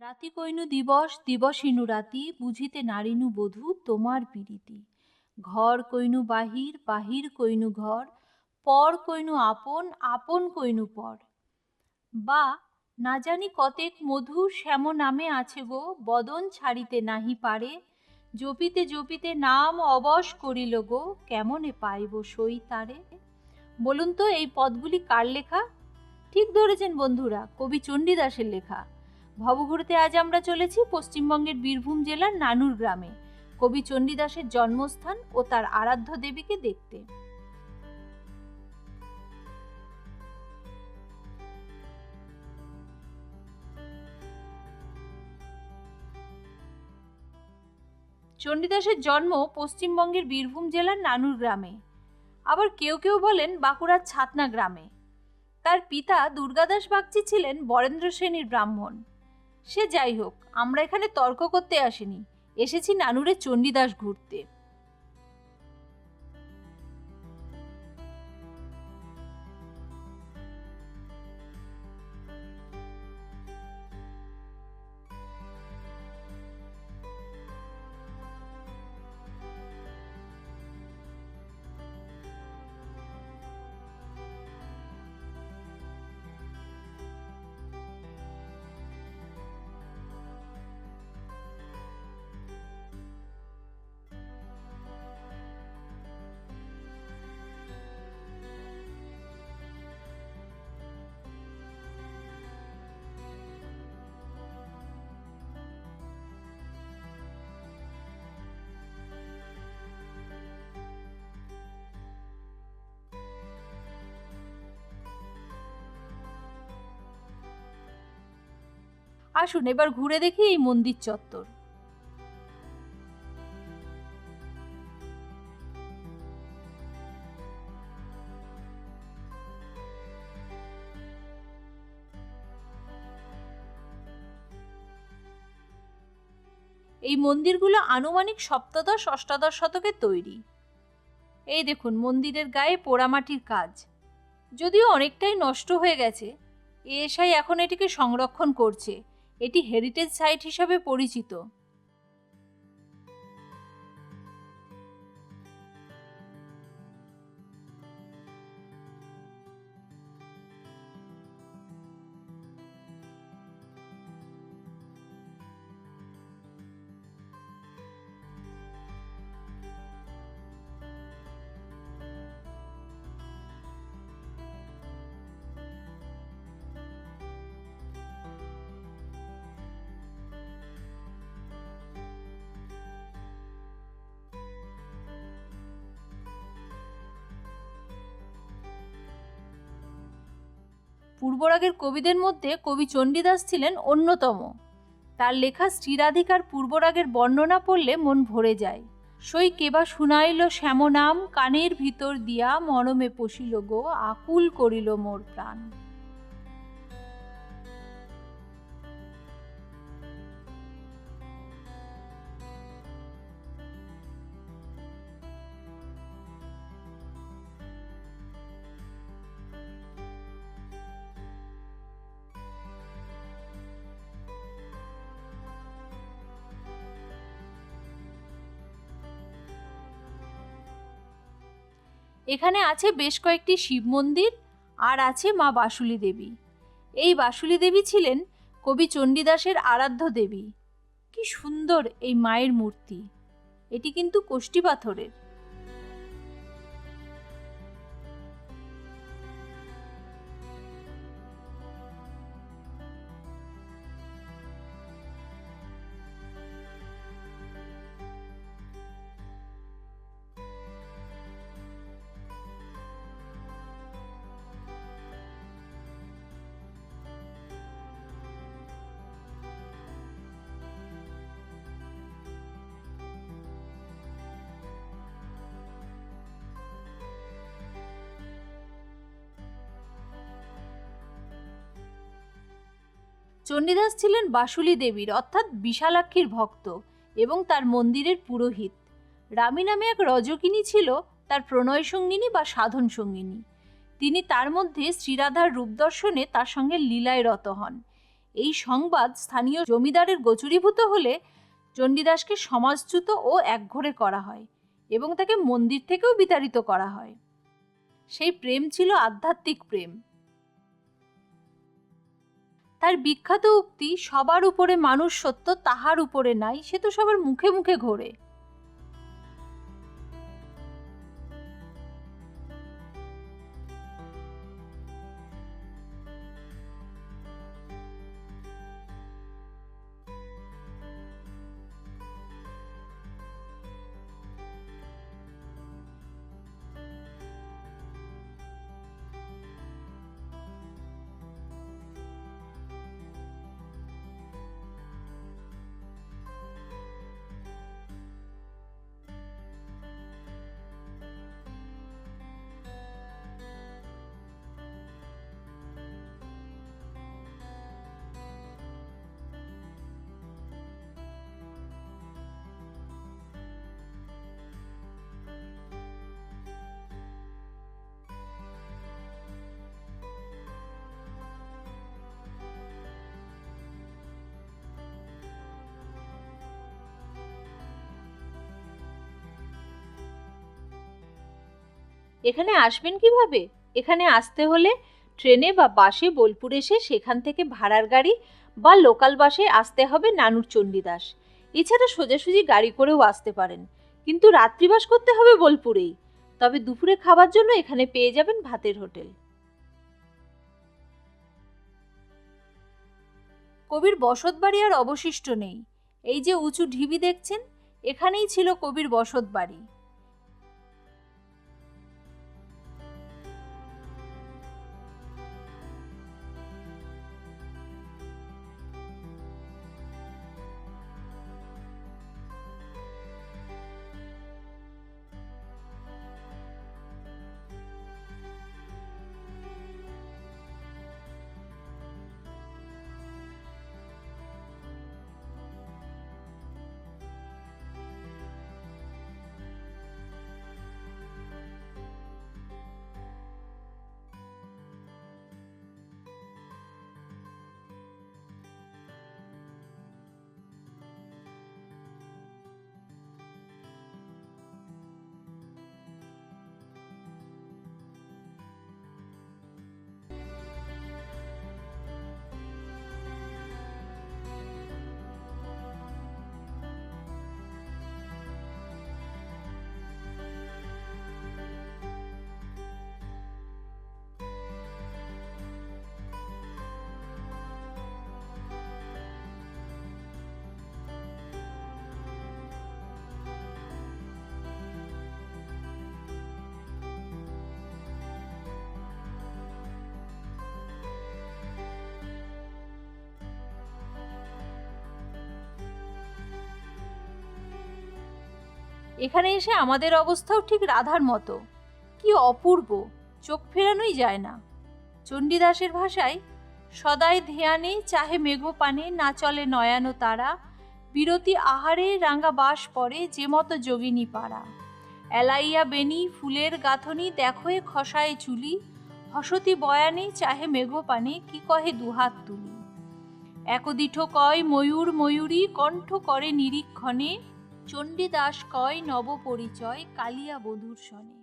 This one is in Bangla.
রাতি কইনু দিবস, দিবসিনু রাতি, বুঝিতে নারিনু বধূ, তোমার পীড়িতি ঘর কইনু বাহির বাহির কইনু ঘর, পর কইনু আপন আপন কইনু পর। বা, না জানি কতেক মধু শ্যাম নামে আছে গো, বদন ছাড়িতে নাহি পারে, জপিতে জপিতে নাম অবশ করিল গো, কেমনে পাইব সই তারে? বলুন তো এই পদগুলি কার লেখা? ঠিক ধরেছেন বন্ধুরা, কবি চণ্ডীদাসের লেখা। ভবঘুরতে আজ আমরা চলেছি পশ্চিমবঙ্গের বীরভূম জেলার নানুর গ্রামে। কবি চণ্ডীদাসের জন্মস্থান ও তার আরাধ্য দেবীকে দেখতে। চণ্ডীদাসের জন্ম পশ্চিমবঙ্গের বীরভূম জেলার নানুর গ্রামে। আবার কেউ কেউ বলেন বাঁকুড়ার ছাতনা গ্রামে। তার পিতা দুর্গাদাস বাগচি ছিলেন বরেন্দ্র শ্রেণির ব্রাহ্মণ। সে যাই হোক আমরা এখানে তর্ক করতে আসিনি। এসেছি নানুরে চণ্ডীদাস ঘুরতে। আসুন, এবার ঘুরে দেখি এই মন্দির চত্বর। এই মন্দিরগুলো আনুমানিক সপ্তদশ, অষ্টাদশ শতকে তৈরি। এই দেখুন, মন্দিরের গায়ে পোড়ামাটির কাজ। যদিও অনেকটাই নষ্ট হয়ে গেছে এএসআই এখন এটিকে সংরক্ষণ করছে। এটি হেরিটেজ সাইট হিসাবে পরিচিত। পূর্বরাগের কবিদের মধ্যে কবি চণ্ডীদাস ছিলেন অন্যতম। তার লেখা শ্রীরাধিকার পূর্বরাগের বর্ণনা পড়লে মন ভরে যায়। সই কেবা শুনাইল শ্যামনাম, কানের ভিতর দিয়া মরমে পশিল গো, আকুল করিল মোর প্রাণ। এখানে আছে বেশ কয়েকটি শিব মন্দির আর আছে মা বাসুলি দেবী। এই বাসুলি দেবী ছিলেন কবি চণ্ডীদাসের আরাধ্য দেবী। কি সুন্দর এই মায়ের মূর্তি। এটি কিন্তু কষ্টি পাথরের। চণ্ডীদাস ছিলেন বাসুলি দেবীর, অর্থাৎ বিশালাক্ষীর ভক্ত এবং তার মন্দিরের পুরোহিত। রামী নামে এক রজকিনী ছিল, তার প্রণয় সঙ্গিনী বা সাধন সঙ্গিনী। তিনি তার মধ্যে শ্রীরাধার রূপ দর্শনে তার সঙ্গে লীলায় রত হন। এই সংবাদ স্থানীয় জমিদারের গোচরীভূত হলে চণ্ডীদাসকে সমাজচ্যুত ও একঘরে করা হয় এবং তাকে মন্দির থেকেও বিতাড়িত করা হয়। সেই প্রেম ছিল আধ্যাত্মিক প্রেম। তার বিখ্যাত উক্তি, সবার উপরে মানুষ সত্য, তাহার উপরে নাই সে তো সবার মুখে মুখে ঘোরে। এখানে আসবেন কীভাবে? এখানে আসতে হলে ট্রেনে বা বাসে বোলপুর এসে সেখান থেকে ভাড়ার গাড়ি বা লোকাল বাসে আসতে হবে নানুর চণ্ডীদাস। এছাড়া সোজাসুজি গাড়ি করেও আসতে পারেন। কিন্তু রাত্রিবাস করতে হবে বোলপুরেই। তবে দুপুরে খাবার জন্য এখানে পেয়ে যাবেন ভাতের হোটেল। কবির বসত বাড়ি আর অবশিষ্ট নেই। এই যে উঁচু ঢিবি দেখছেন, এখানেই ছিল কবির বসত বাড়ি এখানে এসে আমাদের অবস্থাও ঠিক রাধার মতো। কি অপূর্ব, চোখ ফেরানোই যায় না। চণ্ডীদাসের ভাষায়, সদাই ধ্যানে চাহে মেঘ পানে না চলে নয়ানো তারা, বিরতি আহারে রাঙ্গা বাস পড়ে যে মতো যোগিনী পাড়া। এলাইয়া বেনি ফুলের গাঁথনি দেখোয়ে খসায় চুলি, হসতি বয়ানে চাহে মেঘ পানে কি কহে দুহাত তুলি। একদিঠ কয় ময়ূর ময়ূরী, কণ্ঠ করে নিরীক্ষণে চণ্ডীদাস কয় নবপরিচয় কালিয়া বধূর সনে।